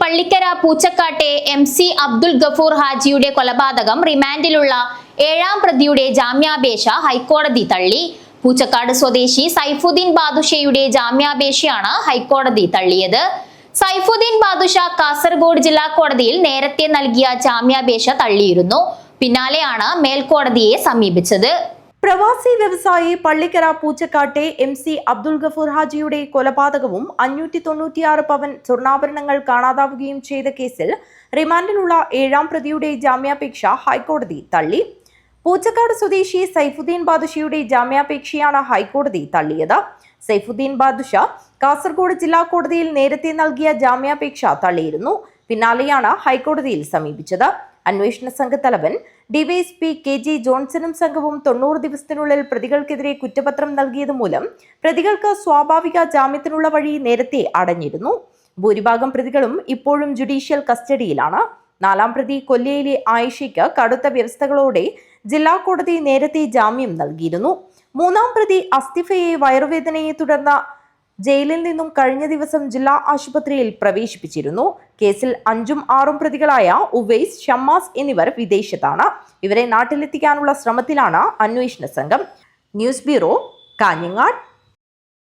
പള്ളിക്കര പൂച്ചക്കാട്ടെ M C Abdul Gafoor ഹാജിയുടെ കൊലപാതകം റിമാൻഡിലുള്ള ഏഴാം പ്രതിയുടെ ജാമ്യാപേക്ഷ ഹൈക്കോടതി തള്ളി. പൂച്ചക്കാട് സ്വദേശി സൈഫുദ്ദീൻ ബാദുഷയുടെ ജാമ്യാപേക്ഷയാണ് ഹൈക്കോടതി തള്ളിയത്. സൈഫുദ്ദീൻ ബാദുഷ കാസർഗോഡ് ജില്ലാ കോടതിയിൽ നേരത്തെ നൽകിയ ജാമ്യാപേക്ഷ തള്ളിയിരുന്നു. പിന്നാലെയാണ് മേൽക്കോടതിയെ സമീപിച്ചത്. പ്രവാസി വ്യവസായി പള്ളിക്കര പൂച്ചക്കാട്ടെ എം സി അബ്ദുൾ ഗഫൂർ ഹാജിയുടെ കൊലപാതകവും അഞ്ഞൂറ്റി തൊണ്ണൂറ്റിയാറ് പവൻ സ്വർണാഭരണങ്ങൾ കാണാതാവുകയും ചെയ്ത കേസിൽ റിമാൻഡിലുള്ള ഏഴാം പ്രതിയുടെ ജാമ്യാപേക്ഷ ഹൈക്കോടതി തള്ളി. പൂച്ചക്കാട് സ്വദേശി സൈഫുദ്ദീൻ ബാദുഷയുടെ ജാമ്യാപേക്ഷയാണ് ഹൈക്കോടതി തള്ളിയത്. സൈഫുദ്ദീൻ ബാദുഷ കാസർഗോഡ് ജില്ലാ കോടതിയിൽ നേരത്തെ നൽകിയ ജാമ്യാപേക്ഷ തള്ളിയിരുന്നു. പിന്നാലെയാണ് ഹൈക്കോടതിയിൽ സമീപിച്ചത്. അന്വേഷണ സംഘത്തലവൻ ഡിവൈഎസ്പി കെ ജി ജോൺസണും സംഘവും തൊണ്ണൂറ് ദിവസത്തിനുള്ളിൽ പ്രതികൾക്കെതിരെ കുറ്റപത്രം നൽകിയത് മൂലം പ്രതികൾക്ക് സ്വാഭാവിക ജാമ്യത്തിനുള്ള വഴി നേരത്തെ അടഞ്ഞിരുന്നു. ഭൂരിഭാഗം പ്രതികളും ഇപ്പോഴും ജുഡീഷ്യൽ കസ്റ്റഡിയിലാണ്. നാലാം പ്രതി കൊല്ലയിലെ ആയിഷയ്ക്ക് കടുത്ത വ്യവസ്ഥകളോടെ ജില്ലാ കോടതി നേരത്തെ ജാമ്യം നൽകിയിരുന്നു. മൂന്നാം പ്രതി അസ്തിഫയെ വയറുവേദനയെ തുടർന്ന് ജയിലിൽ നിന്നും കഴിഞ്ഞ ദിവസം ജില്ലാ ആശുപത്രിയിൽ പ്രവേശിപ്പിച്ചിരുന്നു. കേസിൽ അഞ്ചും ആറും പ്രതികളായ ഉവൈസ് ഷമ്മാസ് എന്നിവർ വിദേശത്താണ്. ഇവരെ നാട്ടിലെത്തിക്കാനുള്ള ശ്രമത്തിലാണ് അന്വേഷണ സംഘം. News bureau Kanhangad.